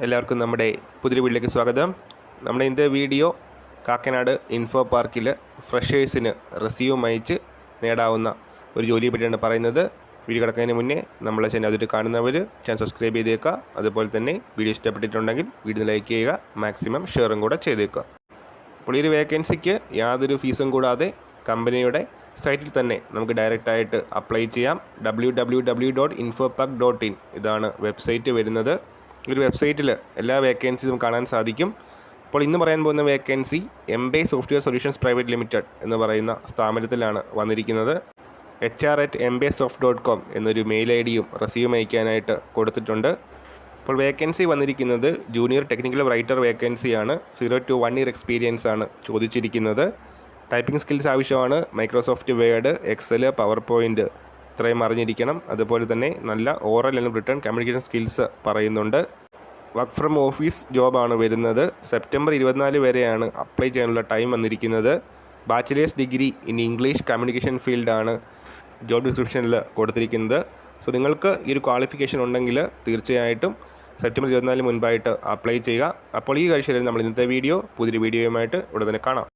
എല്ലാവർക്കും നമ്മുടെ പുതിയ വീട്ടിലേക്ക് സ്വാഗതം. നമ്മുടെ ഇന്നത്തെ വീഡിയോ കാക്കനാട് ഇൻഫോ പാർക്കിൽ ഫ്രഷേഴ്സിന് റെസ്യൂം അയച്ച് നേടാവുന്ന ഒരു ജോലിയെ പറ്റിയാണ് പറയുന്നത്. വീഡിയോ കിടക്കുന്നതിന് മുന്നേ നമ്മളെ ചാനൽ അതിട്ട് കാണുന്നവർ ചാനൽ സബ്സ്ക്രൈബ് ചെയ്തേക്കുക അതുപോലെ തന്നെ വീഡിയോ ഇഷ്ടപ്പെട്ടിട്ടുണ്ടെങ്കിൽ വീഡിയോ ലൈക്ക് ചെയ്യുക മാക്സിമം ഷെയറും കൂടെ ചെയ്തേക്കുക അപ്പോൾ ഈ ഒരു വേക്കൻസിക്ക് യാതൊരു ഫീസും കൂടാതെ കമ്പനിയുടെ സൈറ്റിൽ തന്നെ നമുക്ക് ഡയറക്റ്റായിട്ട് അപ്ലൈ ചെയ്യാം. W W W dot dot in ഇതാണ് വെബ്സൈറ്റ് വരുന്നത്. ഒരു വെബ്സൈറ്റിൽ എല്ലാ വേക്കൻസിയും കാണാൻ സാധിക്കും. അപ്പോൾ ഇന്ന് പറയാൻ പോകുന്ന vacancy M Bay software solutions private limited എന്ന് പറയുന്ന സ്ഥാപനത്തിലാണ് വന്നിരിക്കുന്നത്. H R at M Bay soft dot com എന്നൊരു മെയിൽ ഐ ഡിയും റെസ്യൂം അയക്കാനായിട്ട് കൊടുത്തിട്ടുണ്ട്. അപ്പോൾ വേക്കൻസി വന്നിരിക്കുന്നത് ജൂനിയർ ടെക്നിക്കൽ റൈറ്റർ വേക്കൻസിയാണ് zero to one year experience ആണ് ചോദിച്ചിരിക്കുന്നത്. ടൈപ്പിംഗ് സ്കിൽസ് ആവശ്യമാണ്. Microsoft Word Excel PowerPoint ഇത്രയും അറിഞ്ഞിരിക്കണം. അതുപോലെ തന്നെ നല്ല oral and written communication skills പറയുന്നുണ്ട്. വർക്ക് ഫ്രം ഓഫീസ് ജോബാണ് വരുന്നത്. സെപ്റ്റംബർ ഇരുപത്തിനാല് വരെയാണ് അപ്ലൈ ചെയ്യാനുള്ള ടൈം വന്നിരിക്കുന്നത്. Bachelor's degree in English communication ഫീൽഡാണ് ജോബ് ഡിസ്ക്രിപ്ഷനിൽ കൊടുത്തിരിക്കുന്നത്. സോ നിങ്ങൾക്ക് ഈ ഒരു ക്വാളിഫിക്കേഷൻ ഉണ്ടെങ്കിൽ തീർച്ചയായിട്ടും സെപ്റ്റംബർ ഇരുപത്തിനാലിന് മുൻപായിട്ട് അപ്ലൈ ചെയ്യുക. അപ്പോൾ ഈ കാഴ്ചയിൽ നമ്മൾ ഇന്നത്തെ വീഡിയോ പുതിയൊരു വീഡിയോയുമായിട്ട് ഉടനെ കാണാം.